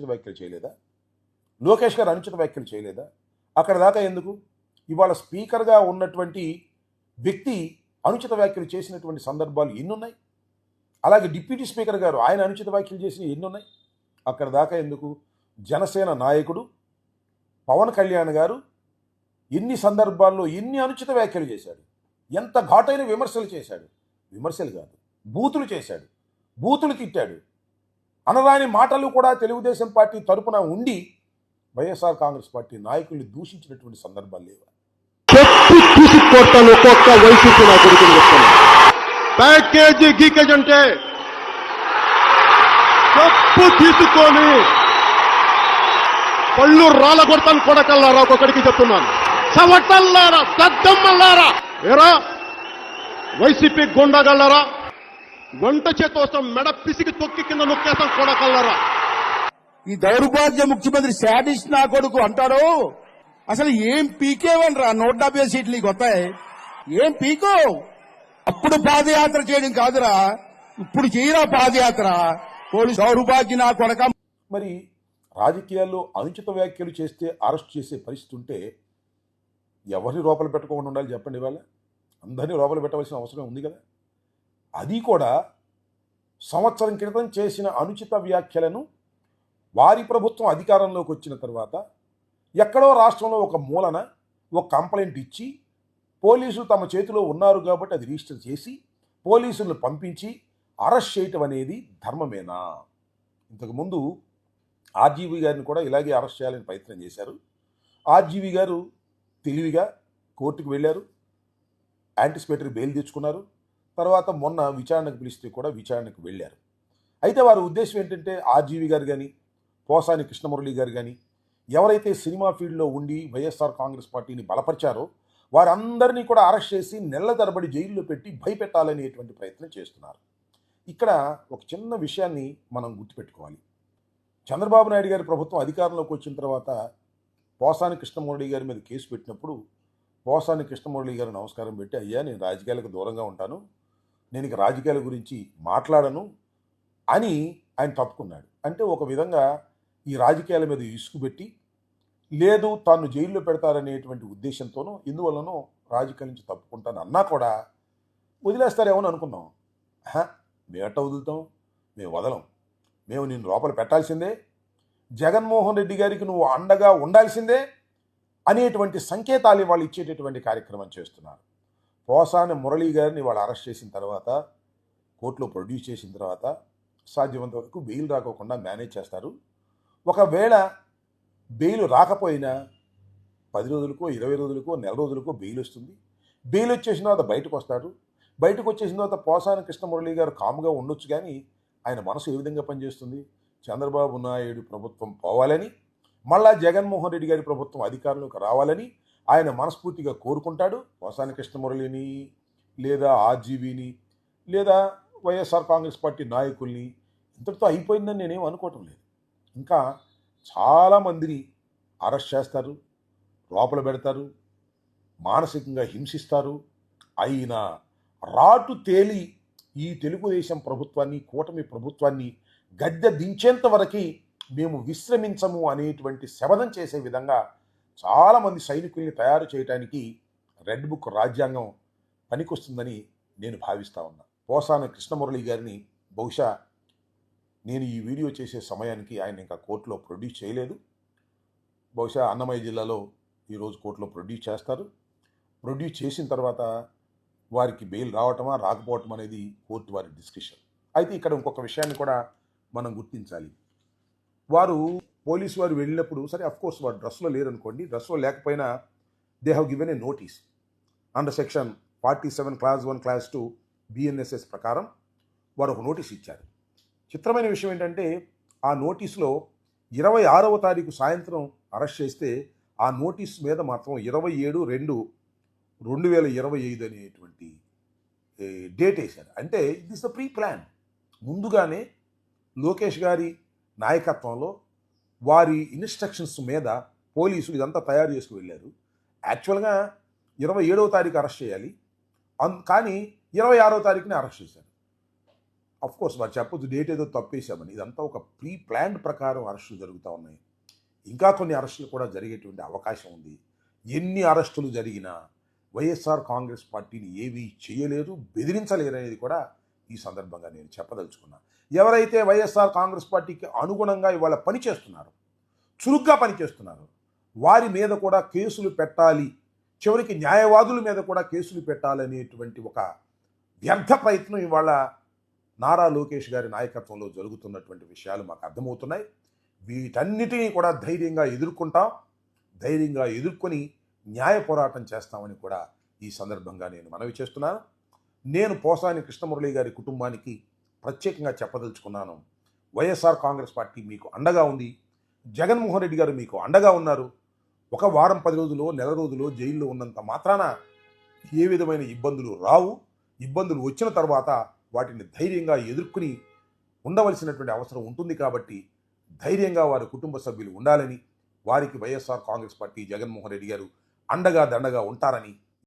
అనుచిత వ్యాఖ్యలు చేయలేదా? లోకేష్ గారు అనుచిత వ్యాఖ్యలు చేయలేదా? అక్కడ దాకా ఎందుకు? ఇవాళ స్పీకర్గా ఉన్నటువంటి వ్యక్తి అనుచిత వ్యాఖ్యలు చేసినటువంటి సందర్భాలు ఎన్నున్నాయి? అలాగే డిప్యూటీ స్పీకర్ గారు ఆయన అనుచిత వ్యాఖ్యలు చేసిన ఎన్నున్నాయి? అక్కడ దాకా ఎందుకు? జనసేన నాయకుడు పవన్ కళ్యాణ్ గారు ఎన్ని సందర్భాల్లో ఎన్ని అనుచిత వ్యాఖ్యలు చేశాడు? ఎంత ఘాటైన విమర్శలు చేశాడు? విమర్శలు కాదు బూతులు చేశాడు. బూతులు తిట్టాడు. అనరాని మాటలు కూడా తెలుగుదేశం పార్టీ తరపున ఉండి వైఎస్ఆర్ కాంగ్రెస్ పార్టీ నాయకుల్ని దూషించినటువంటి సందర్భాలు లేవు. ఒక్కొక్క వైసీపీ ప్యాకేజీ గీకేజ్ అంటే తప్పు తీసుకొని పళ్ళు రాళ్ళ కొడతాను కొడకల్లారా ఒక్కొక్కడికి చెప్తున్నాను. చవటల్లారా దద్దమ్మల్లారా ఏరా వైసీపీ గుండగల్లారా. వంట చేత వస్తాం మెడ పిసికి తొక్కి కింద నొక్కేస్తాం కొడకల్లారా. ఈ దౌర్భాగ్య ముఖ్యమంత్రి శాడిస్ట్ నా కొడుకు అంటాడు? అసలు ఏం పీకేవనరా నూట డెబ్బై సీట్లు నీకు వస్తాయి. ఏం పీకో? అప్పుడు పాదయాత్ర చేయడం కాదురా. ఇప్పుడు చేయరా పాదయాత్ర? పోలీసు దౌర్భాగ్య నా కొడక. మరి రాజకీయాల్లో అనుచిత వ్యాఖ్యలు చేస్తే అరెస్ట్ చేసే పరిస్థితి ఉంటే ఎవరిని లోపల పెట్టకుండా ఉండాలి చెప్పండి ఇవాళ? అందరినీ లోపల పెట్టవలసిన అవసరం ఉంది కదా. అది కూడా సంవత్సరం క్రితం చేసిన అనుచిత వ్యాఖ్యలను వారి ప్రభుత్వం అధికారంలోకి వచ్చిన తర్వాత ఎక్కడో రాష్ట్రంలో ఒక మూలన ఒక కంప్లైంట్ ఇచ్చి పోలీసులు తమ చేతిలో ఉన్నారు కాబట్టి అది రిజిస్టర్ చేసి పోలీసులను పంపించి అరెస్ట్ చేయటం అనేది ధర్మమేనా? ఇంతకుముందు ఆర్జీవి గారిని కూడా ఇలాగే అరెస్ట్ చేయాలని ప్రయత్నం చేశారు. ఆర్జీవి గారు తెలివిగా కోర్టుకు వెళ్ళారు. యాంటిసిపేటరీ బెయిల్ తెచ్చుకున్నారు. తర్వాత మొన్న విచారణకు పిలిస్తే కూడా విచారణకు వెళ్ళారు. అయితే వారి ఉద్దేశం ఏంటంటే ఆర్జీవి గారు కానీ పోసాని కృష్ణమురళి గారు కానీ ఎవరైతే సినిమా ఫీల్డ్లో ఉండి వైఎస్ఆర్ కాంగ్రెస్ పార్టీని బలపరిచారో వారందరినీ కూడా అరెస్ట్ చేసి నెలల తరబడి జైల్లో పెట్టి భయపెట్టాలనేటువంటి ప్రయత్నం చేస్తున్నారు. ఇక్కడ ఒక చిన్న విషయాన్ని మనం గుర్తుపెట్టుకోవాలి. చంద్రబాబు నాయుడు గారి ప్రభుత్వం అధికారంలోకి వచ్చిన తర్వాత పోసాని కృష్ణమురళి గారి మీద కేసు పెట్టినప్పుడు పోసాని కృష్ణమురళి గారు నమస్కారం పెట్టి అయ్యా నేను రాజకీయాలకు దూరంగా ఉంటాను. నేను ఇక రాజకీయాల గురించి మాట్లాడను అని ఆయన తప్పుకున్నాడు. అంటే ఒక విధంగా ఈ రాజకీయాల మీద ఇసుకు పెట్టి లేదు తాను జైల్లో పెడతారనేటువంటి ఉద్దేశంతోనూ ఇందువల్లనూ రాజకీయాల నుంచి తప్పుకుంటాను అన్నా కూడా వదిలేస్తారేమో అని అనుకున్నాం. ఆహా, వదులుతాం? మేము వదలం. మేము నిన్ను లోపల పెట్టాల్సిందే. జగన్మోహన్ రెడ్డి గారికి నువ్వు అండగా ఉండాల్సిందే అనేటువంటి సంకేతాలు వాళ్ళు ఇచ్చేటటువంటి కార్యక్రమం చేస్తున్నారు. పోసాని మురళీ గారిని వాళ్ళు అరెస్ట్ చేసిన తర్వాత కోర్టులో ప్రొడ్యూస్ చేసిన తర్వాత సాధ్యమంత వరకు బెయిల్ రాకోకుండా మేనేజ్ చేస్తారు. ఒకవేళ బెయిల్ రాకపోయినా పది రోజులకో ఇరవై రోజులకో నెల రోజులకో బెయిల్ వస్తుంది. బెయిల్ వచ్చేసిన తర్వాత బయటకు వస్తారు. బయటకు వచ్చేసిన తర్వాత పోసాని కృష్ణమురళి గారు కాముగా ఉండొచ్చు కానీ ఆయన మనసు ఏ విధంగా పనిచేస్తుంది? చంద్రబాబు నాయుడు ప్రభుత్వం పోవాలని మళ్ళా జగన్మోహన్ రెడ్డి గారి ప్రభుత్వం అధికారంలోకి రావాలని ఆయన మనస్ఫూర్తిగా కోరుకుంటాడు. వసాని కృష్ణమురళిని లేదా ఆర్జీవీని లేదా వైఎస్ఆర్ కాంగ్రెస్ పార్టీ నాయకుల్ని ఇంతటితో అయిపోయిందని నేనేం అనుకోవటం లేదు. ఇంకా చాలామందిని అరెస్ట్ చేస్తారు లోపల పెడతారు మానసికంగా హింసిస్తారు. అయినా రాటు తేలి ఈ తెలుగుదేశం ప్రభుత్వాన్ని కూటమి ప్రభుత్వాన్ని గద్దె దించేంత వరకు మేము విశ్రమించము అనేటువంటి శబదం చేసే విధంగా చాలామంది సైనికుల్ని తయారు చేయడానికి రెడ్ బుక్ రాజ్యాంగం పనికొస్తుందని నేను భావిస్తా ఉన్నా. పోసాన కృష్ణమురళి గారిని బహుశా నేను ఈ వీడియో చేసే సమయానికి ఆయన ఇంకా కోర్టులో ప్రొడ్యూస్ చేయలేదు. బహుశా అన్నమయ్య జిల్లాలో ఈరోజు కోర్టులో ప్రొడ్యూస్ చేస్తారు. ప్రొడ్యూస్ చేసిన తర్వాత వారికి బెయిల్ రావటమా రాకపోవటం అనేది కోర్టు వారి డిస్కషన్. అయితే ఇక్కడ ఇంకొక విషయాన్ని కూడా మనం గుర్తించాలి. వారు పోలీసు వారు వెళ్ళినప్పుడు సరే అఫ్కోర్స్ వారు డ్రెస్లో లేరనుకోండి డ్రెస్లో లేకపోయినా they have given a notice under section forty seven class one class two BNSS ప్రకారం వారు ఒక నోటీస్ ఇచ్చారు. చిత్రమైన విషయం ఏంటంటే ఆ నోటీసులో ఇరవై ఆరవ తారీఖు సాయంత్రం అరెస్ట్ చేస్తే ఆ నోటీస్ మీద మాత్రం ఇరవై ఏడు రెండు రెండు వేల ఇరవై ఐదు అనేటువంటి డేట్ వేశారు. అంటే it is the pre plan ముందుగానే లోకేష్ గారి నాయకత్వంలో వారి ఇన్స్ట్రక్షన్స్ మీద పోలీసులు ఇదంతా తయారు చేసుకు వెళ్ళారు. యాక్చువల్గా ఇరవై ఏడవ తారీఖు అరెస్ట్ చేయాలి. అన్ కానీ ఇరవై ఆరో తారీఖునే అరెస్ట్ చేశారు. అఫ్ కోర్స్ వారు చెప్పొచ్చు డేట్ ఏదో తప్పేశామని. ఇదంతా ఒక ప్రీ ప్లాన్డ్ ప్రకారం అరెస్టులు జరుగుతూ ఉన్నాయి. ఇంకా కొన్ని అరెస్టులు కూడా జరిగేటువంటి అవకాశం ఉంది. ఎన్ని అరెస్టులు జరిగినా వైఎస్ఆర్ కాంగ్రెస్ పార్టీని ఏమీ చేయలేరు బెదిరించలేరు అనేది కూడా ఈ సందర్భంగా నేను చెప్పదలుచుకున్నా. ఎవరైతే వైఎస్ఆర్ కాంగ్రెస్ పార్టీకి అనుగుణంగా ఇవాళ పనిచేస్తున్నారు చురుగ్గా పనిచేస్తున్నారు వారి మీద కూడా కేసులు పెట్టాలి చివరికి న్యాయవాదుల మీద కూడా కేసులు పెట్టాలనేటువంటి ఒక వ్యర్థ ప్రయత్నం ఇవాళ నారా లోకేష్ గారి నాయకత్వంలో జరుగుతున్నటువంటి విషయాలు మాకు అర్థమవుతున్నాయి. వీటన్నిటినీ కూడా ధైర్యంగా ఎదుర్కొంటాం ధైర్యంగా ఎదుర్కొని న్యాయ పోరాటం చేస్తామని కూడా ఈ సందర్భంగా నేను మనవి చేస్తున్నాను. నేను పోసాని కృష్ణమురళి గారి కుటుంబానికి ప్రత్యేకంగా చెప్పదలుచుకున్నాను. వైఎస్ఆర్ కాంగ్రెస్ పార్టీ మీకు అండగా ఉంది. జగన్మోహన్ రెడ్డి గారు మీకు అండగా ఉన్నారు. ఒక వారం పది రోజులు నెల రోజులు జైల్లో ఉన్నంత మాత్రాన ఏ విధమైన ఇబ్బందులు రావు. ఇబ్బందులు వచ్చిన తర్వాత వాటిని ధైర్యంగా ఎదుర్కొని ఉండవలసినటువంటి అవసరం ఉంటుంది కాబట్టి ధైర్యంగా వారి కుటుంబ సభ్యులు ఉండాలని వారికి వైఎస్ఆర్ కాంగ్రెస్ పార్టీ జగన్మోహన్ రెడ్డి గారు అండగా దండగా ఉంటారని